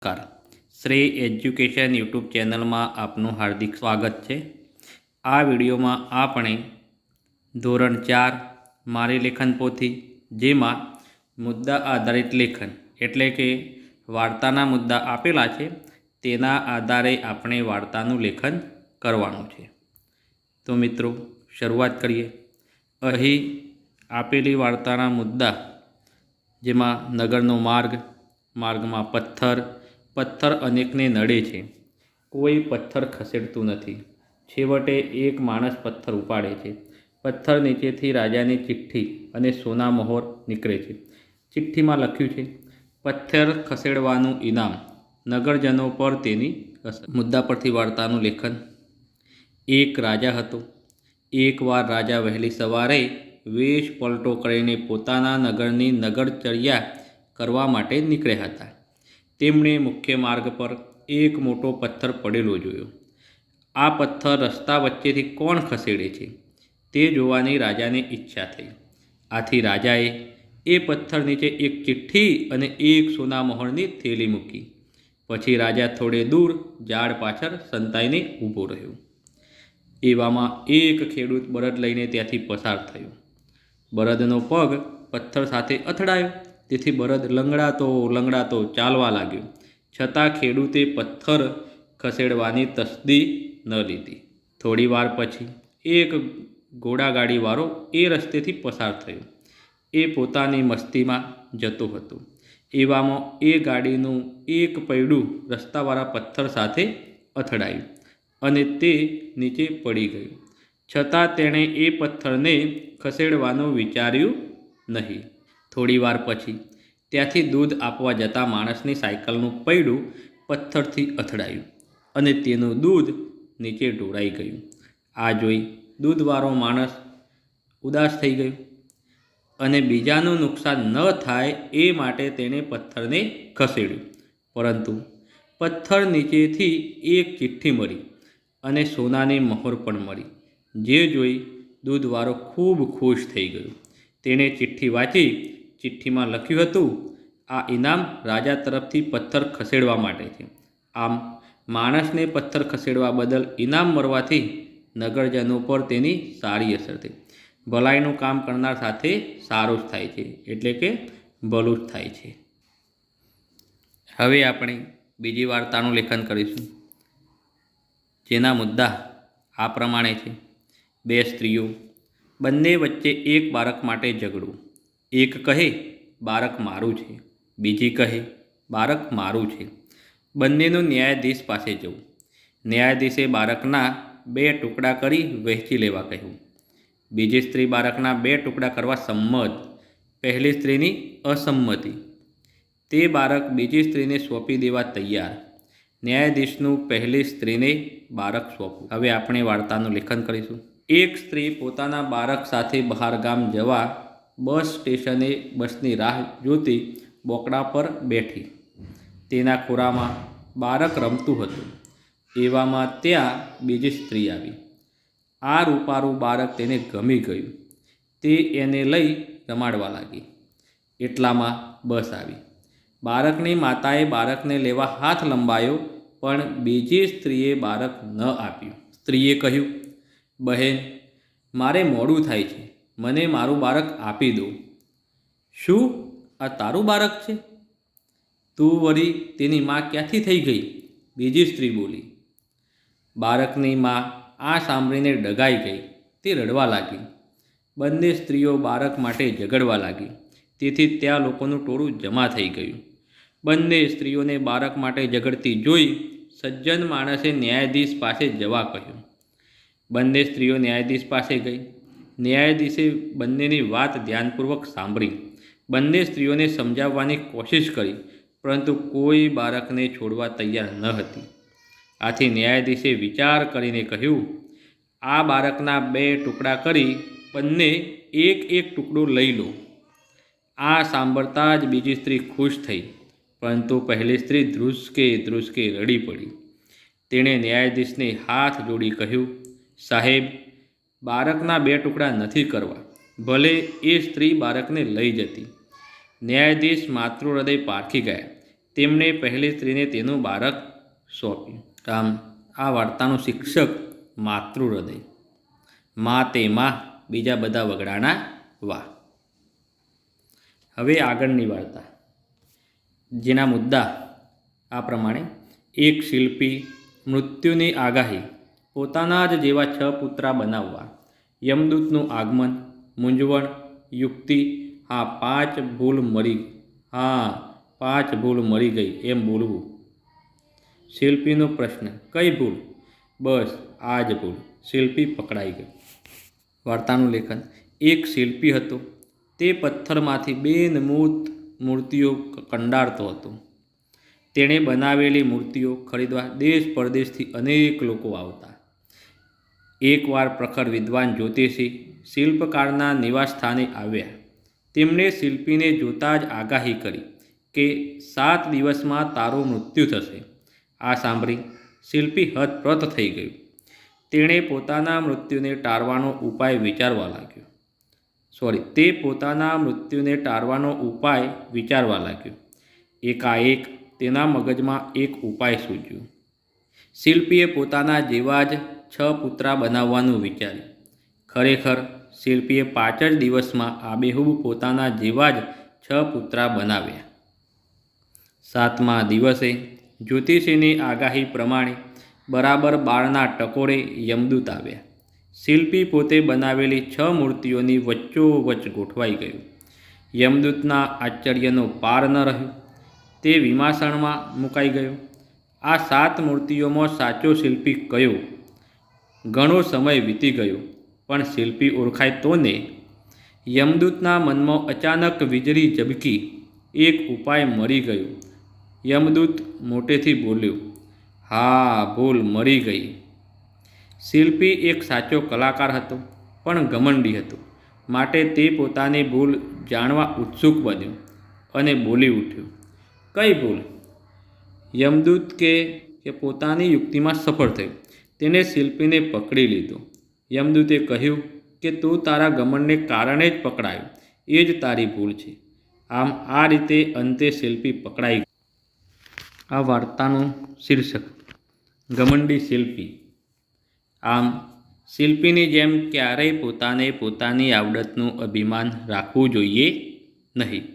નમસ્કાર. Shri education YouTube ચેનલમાં આપનું હાર્દિક સ્વાગત છે. આ વિડીયોમાં આપણે ધોરણ ચાર મારી લેખન પોથી, જેમાં મુદ્દા આધારિત લેખન એટલે કે વાર્તાના મુદ્દા આપેલા છે, તેના આધારે આપણે વાર્તાનું લેખન કરવાનું છે. તો મિત્રો, શરૂઆત કરીએ. અહીં આપેલી વાર્તાના મુદ્દા, જેમાં નગરનો માર્ગ, માર્ગમાં પથ્થર પથ્થર અનેકને નડે છે. કોઈ પથ્થર ખસેડતું નથી. છેવટે એક માણસ પથ્થર ઉપાડે છે. પથ્થર નીચેથી રાજાની ચિઠ્ઠી અને સોના મહોર નીકળે છે. ચિઠ્ઠીમાં લખ્યું છે, પથ્થર ખસેડવાનું ઇનામ. નગરજનો પર તેની મુદ્દા પરથી વાર્તાનું લેખન. એક રાજા હતો. એકવાર રાજા વહેલી સવારે વેશ પલટો કરીને પોતાના નગરની નગરચર્યા કરવા માટે નીકળ્યા હતા. તેમણે મુખ્ય માર્ગ પર એક મોટો પથ્થર પડેલો જોયો. આ પથ્થર રસ્તા વચ્ચેથી કોણ ખસેડે છે તે જોવાની રાજાને ઈચ્છા થઈ. આથી રાજાએ એ પથ્થર નીચે એક ચિઠ્ઠી અને એક સોના મોહરની થેલી મૂકી. પછી રાજા થોડે દૂર ઝાડ પાછળ સંતાઈને ઊભો રહ્યો. એવામાં એક ખેડૂત બળદ લઈને ત્યાંથી પસાર થયો. બળદનો પગ પથ્થર સાથે અથડાયો તેથી બળદ લંગડાતો લંગડાતો ચાલવા લાગ્યો. છતાં ખેડૂતે પથ્થર ખસેડવાની તસ્દી ન લીધી. થોડી વાર પછી એક ઘોડાગાડીવાળો એ રસ્તેથી પસાર થયો. એ પોતાની મસ્તીમાં જતો હતો. એવામાં એ ગાડીનું એક પૈડું રસ્તાવાળા પથ્થર સાથે અથડાયું અને તે નીચે પડી ગયું. છતાં તેણે એ પથ્થરને ખસેડવાનું વિચાર્યું નહીં. થોડી વાર પછી ત્યાંથી દૂધ આપવા જતા માણસની સાયકલનું પૈડું પથ્થરથી અથડાયું અને તેનું દૂધ નીચે ઢોળાઈ ગયું. આ જોઈ દૂધવાળો માણસ ઉદાસ થઈ ગયો અને બીજાનું નુકસાન ન થાય એ માટે તેણે પથ્થરને ખસેડ્યું. પરંતુ પથ્થર નીચેથી એક ચિઠ્ઠી મળી અને સોનાની મહોર પણ મળી. જે જોઈ દૂધવાળો ખૂબ ખુશ થઈ ગયો. તેણે ચિઠ્ઠી વાંચી ચિઠ્ઠીમાં લખ્યું હતું, આ ઇનામ રાજા તરફથી પથ્થર ખસેડવા માટે છે. આમ, માણસને પથ્થર ખસેડવા બદલ ઇનામ મળવાથી નગરજનો પર તેની સારી અસર થઈ. ભલાઈનું કામ કરનાર સાથે સારું જ થાય છે, એટલે કે ભલું જ થાય છે. હવે આપણે બીજી વાર્તાનું લેખન કરીશું. જેના મુદ્દા આ પ્રમાણે છે. બે સ્ત્રીઓ, બંને વચ્ચે એક બાળક માટે ઝઘડું. એક કહે બાળક મારું છે. બીજી કહે બાળક મારું છે. બંનેનું ન્યાયાધીશ પાસે જવું. ન્યાયાધીશે બાળકના બે ટુકડા કરી વહેંચી લેવા કહ્યું. બીજી સ્ત્રી બાળકના બે ટુકડા કરવા સંમત. પહેલી સ્ત્રીની અસંમતિ. તે બાળક બીજી સ્ત્રીને સોંપી દેવા તૈયાર. ન્યાયાધીશનું પહેલી સ્ત્રીને બાળક સોંપવું. હવે આપણે વાર્તાનું લેખન કરીશું. એક સ્ત્રી પોતાના બાળક સાથે બહાર ગામ જવા બસ સ્ટેશને બસની રાહ જોતી બોકડા પર બેઠી. તેના ખોરામાં બાળક રમતું હતું. એવામાં ત્યાં બીજી સ્ત્રી આવી. આ રૂપારું બાળક તેને ગમી ગયું. તે એને લઈ રમાડવા લાગી. એટલામાં બસ આવી. બાળકની માતાએ બાળકને લેવા હાથ લંબાયો, પણ બીજી સ્ત્રીએ બાળક ન આપ્યું. સ્ત્રીએ કહ્યું, બહેન, મારે મોડું થાય છે. મને મારું બાળક આપી દો. શું? આ તારું બાળક છે? તું વળી તેની માં ક્યાંથી થઈ ગઈ? બીજી સ્ત્રી બોલી. બાળકની માં આ સાંભળીને ડગાઈ ગઈ. તે રડવા લાગી. બંને સ્ત્રીઓ બાળક માટે ઝઘડવા લાગી. તેથી ત્યાં લોકોનું ટોળું જમા થઈ ગયું. બંને સ્ત્રીઓને બાળક માટે ઝઘડતી જોઈ સજ્જન માણસે ન્યાયાધીશ પાસે જવા કહ્યું. બંને સ્ત્રીઓ ન્યાયાધીશ પાસે ગઈ. ન્યાયાધીશે બંનેની વાત ધ્યાનપૂર્વક સાંભળી. બંને સ્ત્રીઓને સમજાવવાની કોશિશ કરી, પરંતુ કોઈ બાળકને છોડવા તૈયાર ન હતી. આથી ન્યાયાધીશે વિચાર કરીને કહ્યું, આ બાળકના બે ટુકડા કરી બંને એક એક ટુકડો લઈ લો. આ સાંભળતા જ બીજી સ્ત્રી ખુશ થઈ, પરંતુ પહેલી સ્ત્રી ધ્રુસકે ધ્રુસકે રડી પડી. તેણે ન્યાયાધીશને હાથ જોડી કહ્યું, સાહેબ બાળકના બે ટુકડા નથી કરવા. ભલે એ સ્ત્રી બાળકને લઈ જતી. ન્યાયાધીશ માતૃહૃદય પારખી ગયા. તેમણે પહેલી સ્ત્રીને તેનું બાળક સોંપ્યું. આમ આ વાર્તાનું શિક્ષક માતૃહૃદય. મા તે મા, બીજા બધા વગડાના વા. હવે આગળની વાર્તા. જેના મુદ્દા આ પ્રમાણે. એક શિલ્પી મૃત્યુની આગાહી. પોતાના જ જેવા છ પુત્રા બનાવવા. યમદૂતનું આગમન, મૂંઝવણ, યુક્તિ હા પાંચ ભૂલ મળી હા, પાંચ ભૂલ મળી ગઈ એમ બોલવું. શિલ્પીનો પ્રશ્ન, કઈ ભૂલ? બસ, આ જ ભૂલ. શિલ્પી પકડાઈ ગયો વાર્તાનું લેખન, એક શિલ્પી હતો. તે પથ્થરમાંથી બેનમૂર્ત મૂર્તિઓ કંડારતો હતો. તેણે બનાવેલી મૂર્તિઓ ખરીદવા દેશ પરદેશથી અનેક લોકો આવતા. એકવાર પ્રખર વિદ્વાન જ્યોતિષી શિલ્પકારના નિવાસ સ્થાને આવ્યા. તેમણે શિલ્પીને જોતાં જ આગાહી કરી કે સાત દિવસમાં તારું મૃત્યુ થશે. આ સાંભળી શિલ્પી હતપ્રત થઈ ગયું. તેણે પોતાના મૃત્યુને ટાળવાનો ઉપાય વિચારવા લાગ્યો. સોરી તે પોતાના મૃત્યુને ટાળવાનો ઉપાય વિચારવા લાગ્યો. એકાએક તેના મગજમાં એક ઉપાય સૂચ્યો શિલ્પીએ પોતાના જેવા જ છ પુતરા બનાવવાનું વિચાર્યું. ખરેખર, શિલ્પીએ પાંચ જ દિવસમાં આબેહૂબ પોતાના જેવા જ છ પુતરા બનાવ્યા. સાતમા દિવસે જ્યોતિષીની આગાહી પ્રમાણે બરાબર બાળના ટકોરે યમદૂત આવ્યા. શિલ્પી પોતે બનાવેલી છ મૂર્તિઓની વચ્ચોવચ્ચ ગોઠવાઈ ગયું. યમદૂતના આશ્ચર્યનો પાર ન રહ્યો. તે વિમાસણમાં મુકાઈ ગયો. આ સાત મૂર્તિઓમાં સાચો શિલ્પી કયો? ઘણો સમય વીતી ગયો, પણ શિલ્પી ઓળખાય તો ને? યમદૂતના મનમાં અચાનક વીજળી ઝબકી, એક ઉપાય મરી ગયો. યમદૂત મોટેથી બોલ્યો, હા, ભૂલ મરી ગઈ. શિલ્પી એક સાચો કલાકાર હતો, પણ ઘમંડી હતો. માટે તે પોતાની ભૂલ જાણવા ઉત્સુક બન્યો અને બોલી ઉઠ્યો, કઈ ભૂલ? યમદૂત કે પોતાની યુક્તિમાં સફળ થયો. તેને શિલ્પીને પકડી લીધો. યમદૂતે કહ્યું કે, તું તારા ગમનને કારણે જ પકડાયો. એ જ તારી ભૂલ છે. આમ આ રીતે અંતે શિલ્પી પકડાઈ. આ વાર્તાનું શીર્ષક ઘમંડી શિલ્પી. આમ શિલ્પીની જેમ ક્યારેય પોતાને પોતાની આવડતનું અભિમાન રાખવું જોઈએ નહીં.